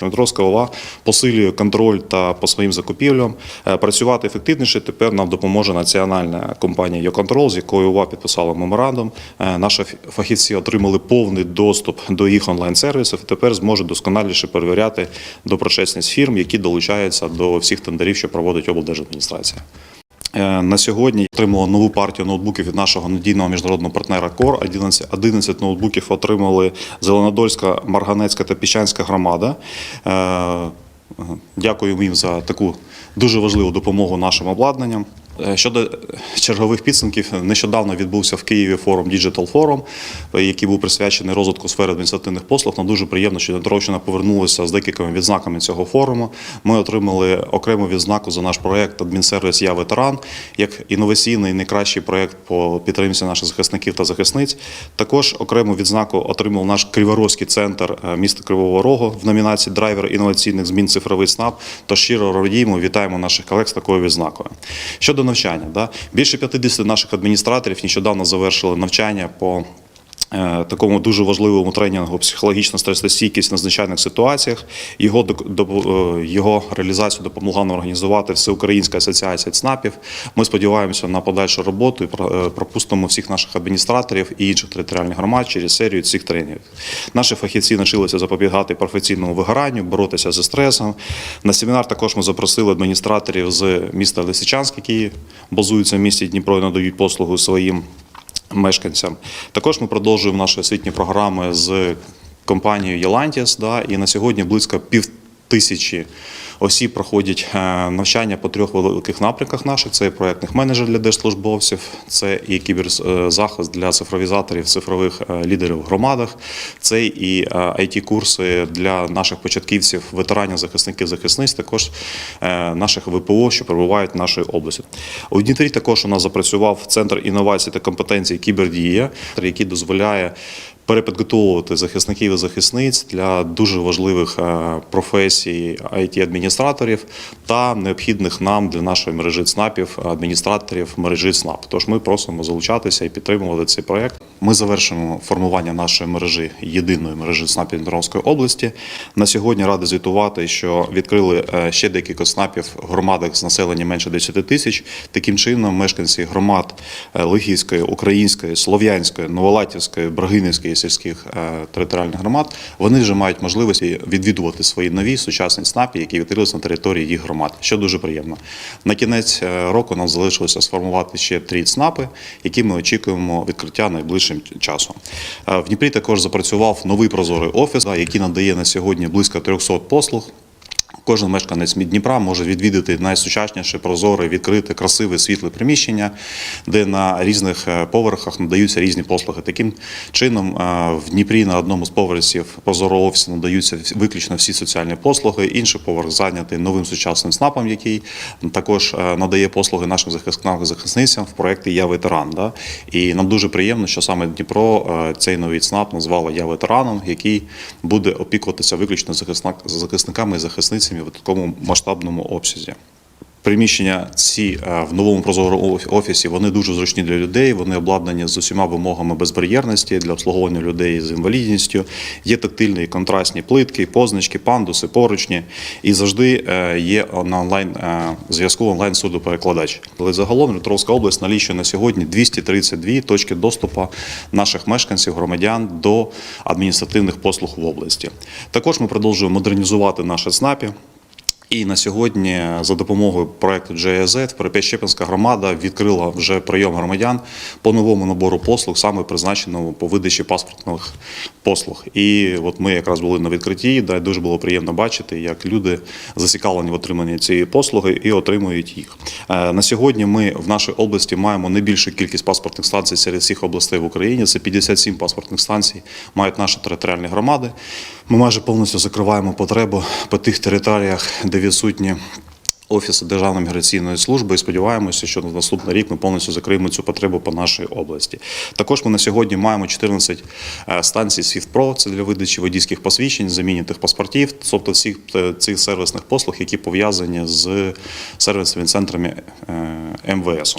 Дмитровська ОВА посилює контроль та по своїм закупівлям. Е, Працювати ефективніше тепер нам допоможе національна компанія «Йоконтрол», з якою ОВА підписала меморандум. Е, Наші фахівці отримали повний доступ до їх онлайн-сервісів тепер зможуть досконаліше перевіряти доброчесність фірм, які долучаються до всіх тендерів, що проводить облдержадміністрація. Е, На сьогодні отримала нову партію ноутбуків від нашого надійного міжнародного партнера КОР. 11, 11 ноутбуків отримали Зеленодольська, Марганецька та Піщанська громада. Дякую Дякуємо їм за таку дуже важливу допомогу нашим обладнанням. Е, Щодо чергових підсумків, нещодавно відбувся в Києві форум Digital Forum, е, який був присвячений розвитку сфери адміністративних послуг. Нам дуже приємно, що Дніпровщина повернулася з декількома відзнаками цього форуму. Ми отримали окрему відзнаку за наш проект Адмінсервіс Я ветеран як інноваційний найкращий проект по підтримці наших захисників та захисниць. Також окрему відзнаку отримав наш Криворозький центр е, міста Кривого Рогу в номінації Драйвер інноваційних змін цифровий СНАП. Тож щиро радіємо, вітаємо наших колег з такою відзнакою. Щодо навчання, да, більше 50 наших адміністраторів нещодавно завершили навчання по такому дуже важливому тренінгу психологічна стресостійкість в надзвичайних ситуаціях. Його, е, його реалізацію допомогла нам організувати Всеукраїнська асоціація ЦНАПів. Ми сподіваємося на подальшу роботу і е, пропустимо всіх наших адміністраторів і інших територіальних громад через серію цих тренінгів. Наші фахівці навчилися запобігати професійному вигоранню, боротися зі стресом. На семінар також ми запросили адміністраторів з міста Лисичанськ, які базуються в місті Дніпро і надають послугу своїм мешканцям. Також ми продовжуємо наші освітні програми з компанією Єлантіс. Да, і на сьогодні близько пів тисячі осіб проходять е, навчання по трьох великих напрямках наших: це і проектних менеджерів для держслужбовців, це і кіберзахист для цифровізаторів, цифрових е, лідерів в громадах, це і it курси для наших початківців, ветеранів, захисників, захисниць, також е, наших ВПО, що перебувають в нашій області. У Дніпрі також у нас запрацював центр інновацій та компетенцій Кібердія, який дозволяє перепідготовувати захисників і захисниць для дуже важливих е, професій it адміністраторів та необхідних нам для нашої мережі ЦНАПів адміністраторів мережі ЦНАП. Тож ми просимо залучатися і підтримувати цей проект. Ми завершимо формування нашої мережі єдиної мережі ЦНАПів Дніпровської області. На сьогодні ради звітувати, що відкрили е, ще декілька ЦНАПів в громадах з населенням менше 10 тисяч. Таким чином, мешканці громад е, Української, Слов'янської, Новолатівської, Брагинівської сільських е, територіальних громад вони вже мають можливість відвідувати свої нові сучасні ЦНАПи, які відкрилися на території їх громад, що дуже приємно. На кінець е, року нам залишилося сформувати ще три ЦНАПи, які ми очікуємо відкриття найближчим часом. Е, В Дніпрі також запрацював новий прозорий офіс, який надає на сьогодні близько 300 послуг. Кожен мешканець Дніпра може відвідати найсучасніше, прозоре, відкрите, красиве, світле приміщення, де на різних е, поверхах надаються різні послуги. Таким чином, е, в Дніпрі на одному з поверхів прозорого офісу надаються виключно всі соціальні послуги. Інший поверх зайнятий новим сучасним СНАПом, який також е, надає послуги нашим захисникам захисницям в проєкті Я ветеран. Да? І нам дуже приємно, що саме Дніпро цей новий ЦНАП назвало Я ветераном, який буде опікуватися виключно захисниками і захисницями в такому масштабному обсязі. Приміщення ці е, в новому прозорому офісі вони дуже зручні для людей. Вони обладнані з усіма вимогами безбар'єрності для обслуговування людей з інвалідністю. Є тактильні контрастні плитки, позначки, пандуси, поручні. І завжди е, є на онлайн е, зв'язку онлайн судоперекладач. Але загалом Дніпровська область налічує на сьогодні 232 точки доступу наших мешканців, громадян до адміністративних послуг в області. Також ми продовжуємо модернізувати наші ЦНАПи. І на сьогодні за допомогою проекту GIZ Прип'ять-Щепинська громада відкрила вже прийом громадян по новому набору послуг, саме призначеному по видачі паспортних послуг. І от ми якраз були на відкритті, де дуже було приємно бачити, як люди зацікавлені в отриманні цієї послуги і отримують їх. Е, На сьогодні ми в нашій області маємо найбільшу кількість паспортних станцій серед всіх областей в Україні. Це 57 паспортних станцій мають наші територіальні громади. Ми майже повністю закриваємо потребу по тих територіях, де відсутні Офіси Державної міграційної служби і сподіваємося, що на наступний рік ми повністю закриємо цю потребу по нашій області. Також ми на сьогодні маємо 14 е, станцій СвіФТПРО, це для видачі водійських посвідчень, замінітих паспортів, тобто всіх е, цих сервісних послуг, які пов'язані з сервісними центрами е, МВС.